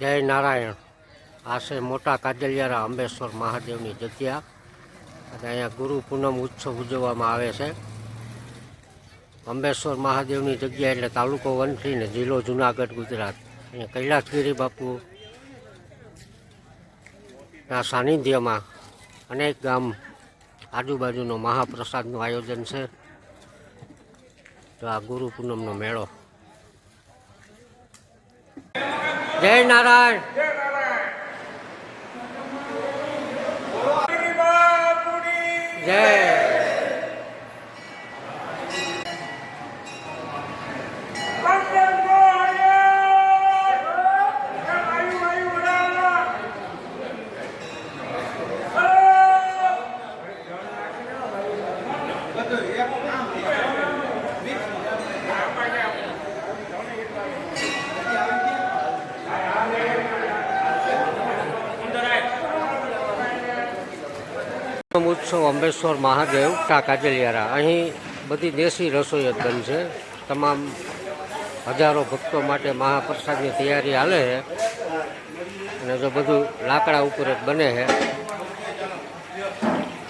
જય નારાયણ. આ છે મોટા કાજલિયારા અંબેશ્વર મહાદેવની જગ્યા. અને અહીંયા ગુરુ પૂનમ ઉત્સવ ઉજવવામાં આવે છે. અંબેશ્વર મહાદેવની જગ્યા એટલે તાલુકો વંથલી ને જિલ્લો જુનાગઢ, ગુજરાત. અહીંયા કૈલાસગીરી બાપુ ના સાનિધ્યમાં અનેક ગામ આજુબાજુનો મહાપ્રસાદનું આયોજન છે. તો આ ગુરુ પૂનમનો મેળો જય નારાયણ. જય ઉત્સવ અંબેશ્વર મહાદેવ ટા કાજલિયારા અહીં બધી દેશી રસોઈ જ બનશે તમામ હજારો ભક્તો માટે મહાપ્રસાદની તૈયારી હાલે છે. અને જો બધું લાકડા ઉપર જ બને છે.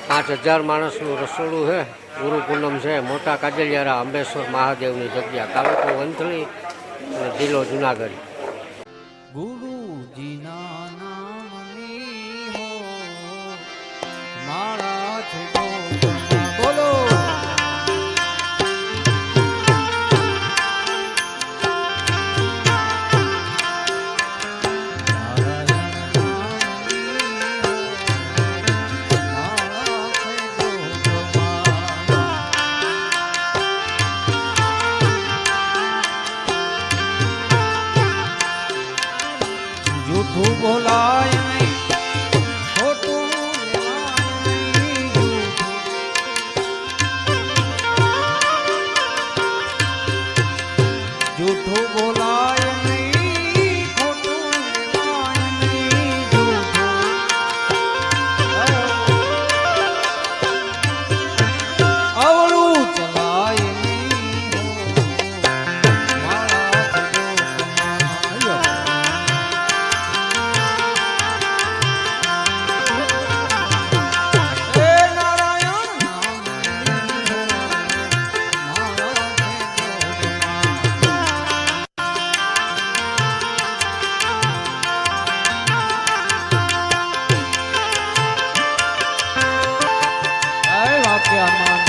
પાંચ હજાર માણસનું રસોડું છે. ગુરુ પૂનમ છે, મોટા કાજલિયારા અંબેશ્વર મહાદેવની જગ્યા તાલુકો વંથલી અને જિલ્લો જુનાગઢ. ગુરુજીના માળા જય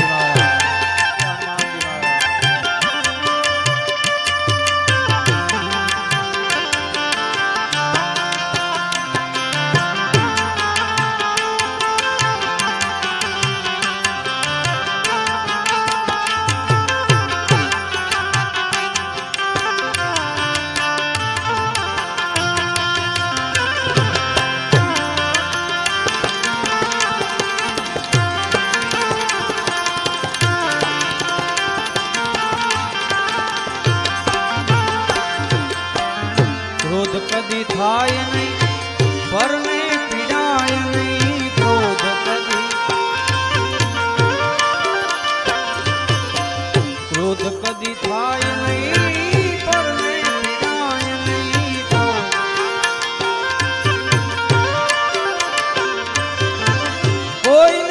foi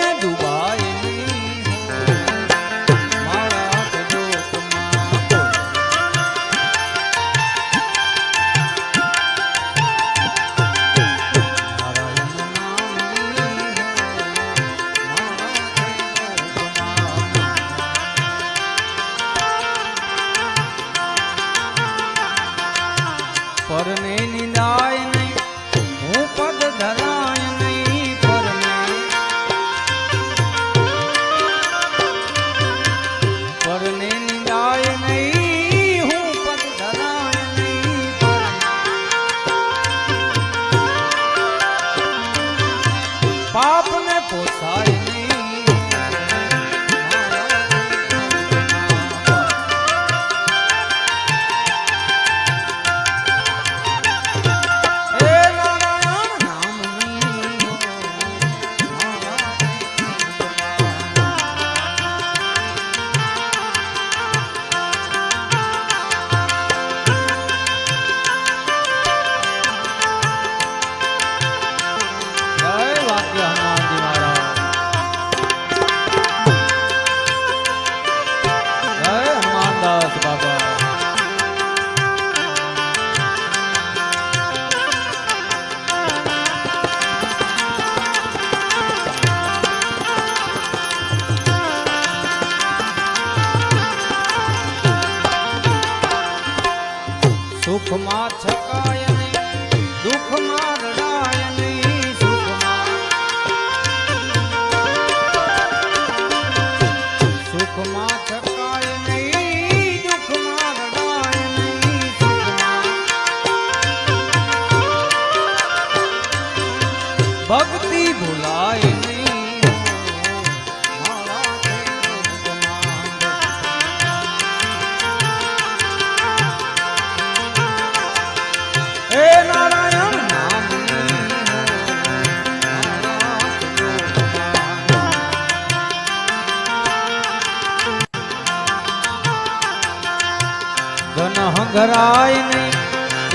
ધન હંગરાય નહીં.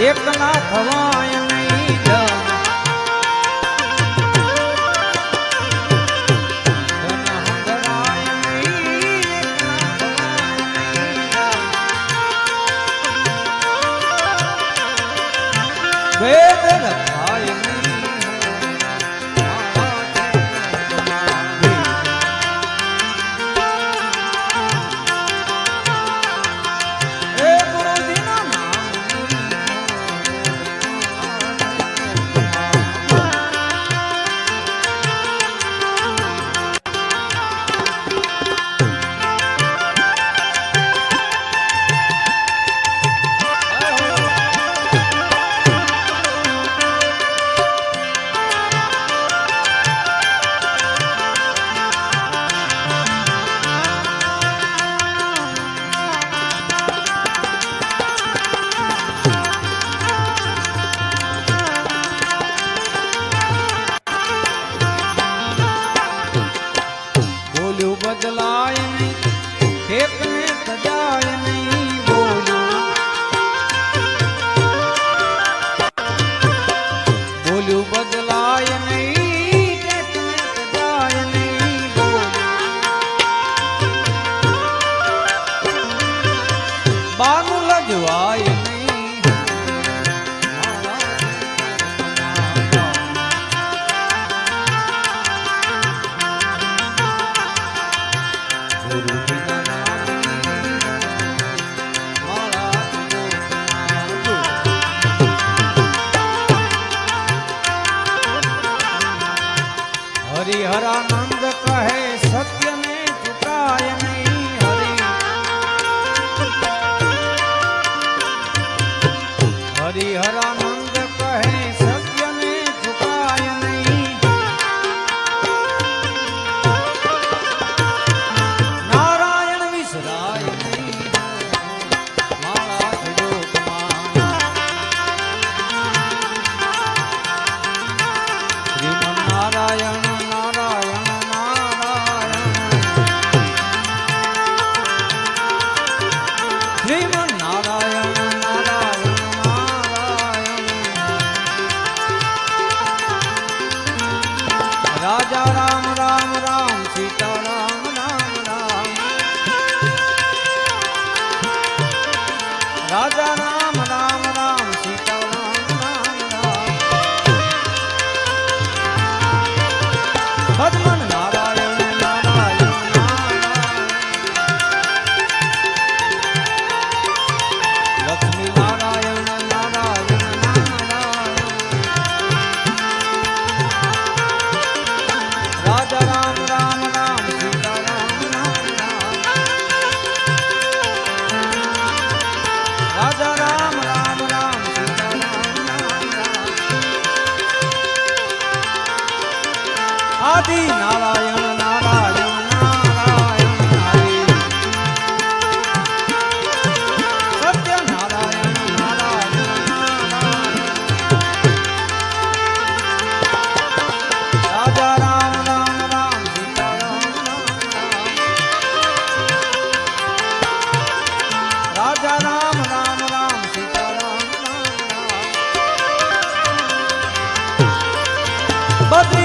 એકલા થવાય bón अद्भुत ગણપતિ નારાયણ નારાયણ નારાયણ સત્ય નારાયણ. નારાયણ રાજા રામ રામ રામ સીતારામ રાજા રામ. બદ્રી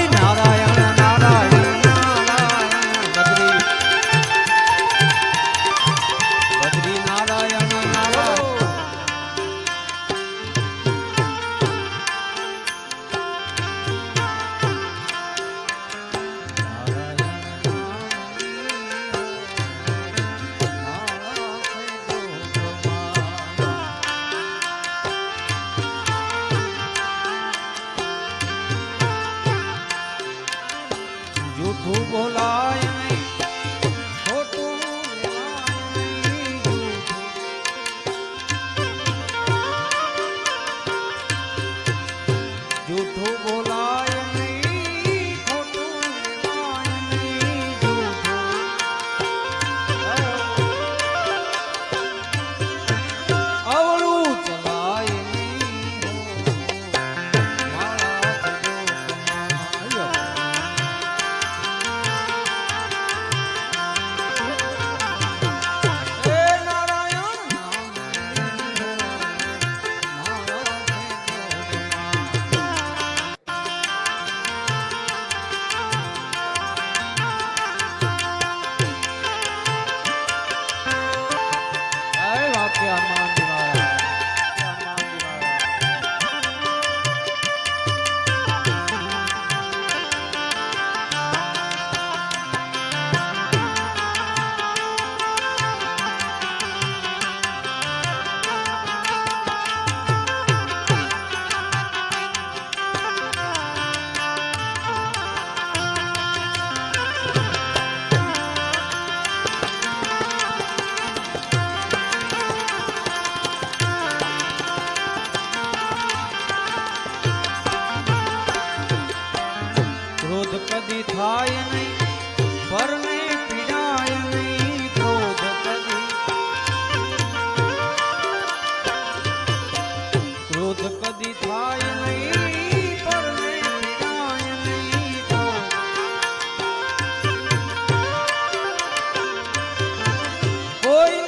Foi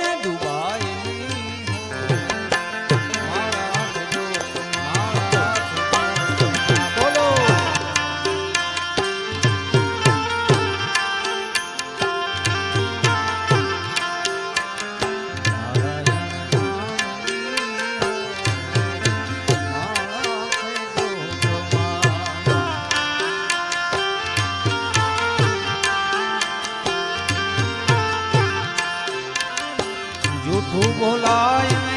જૂઠું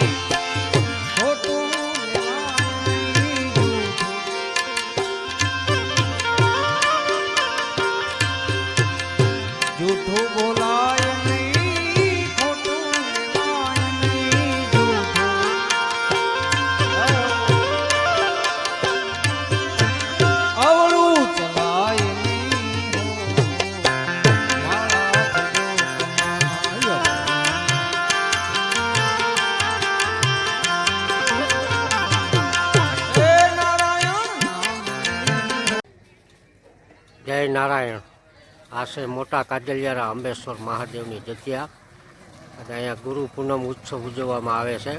નારાયણ. આ છે મોટા કાજલિયારા અંબેશ્વર મહાદેવની જગ્યા. અને અહીંયા ગુરુ પૂનમ ઉત્સવ ઉજવવામાં આવે છે.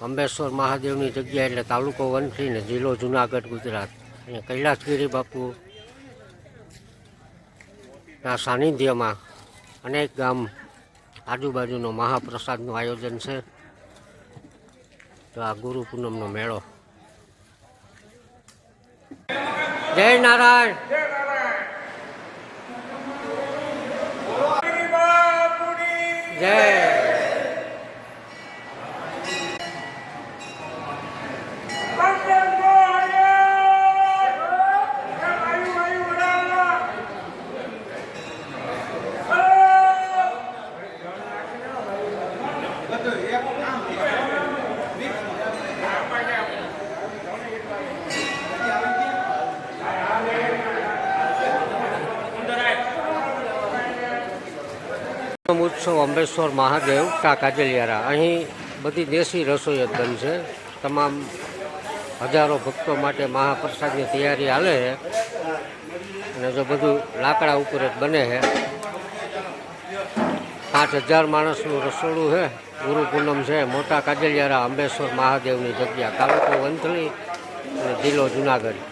અંબેશ્વર મહાદેવની જગ્યા એટલે તાલુકો વનથી ને જિલ્લો જુનાગઢ, ગુજરાત. અહીંયા કૈલાસગીરી બાપુ ના સાનિધ્યમાં અનેક ગામ આજુબાજુનો મહાપ્રસાદનું આયોજન છે. તો આ ગુરુ પૂનમનો મેળો જય નારાયણ. જય પૂનમ ઉત્સવ અંબેશ્વર મહાદેવ ટા કાજલિયારા અહીં બધી દેશી રસોઈ જ બનશે તમામ હજારો ભક્તો માટે મહાપ્રસાદની તૈયારી હાલે છે. અને જો બધું લાકડા ઉપર જ બને છે. પાંચ હજાર માણસનું રસોડું છે. ગુરુ છે. મોટા કાજલિયારા અંબેશ્વર મહાદેવની જગ્યા. તાલુકો વંથલી અને જિલ્લો જુનાગઢ.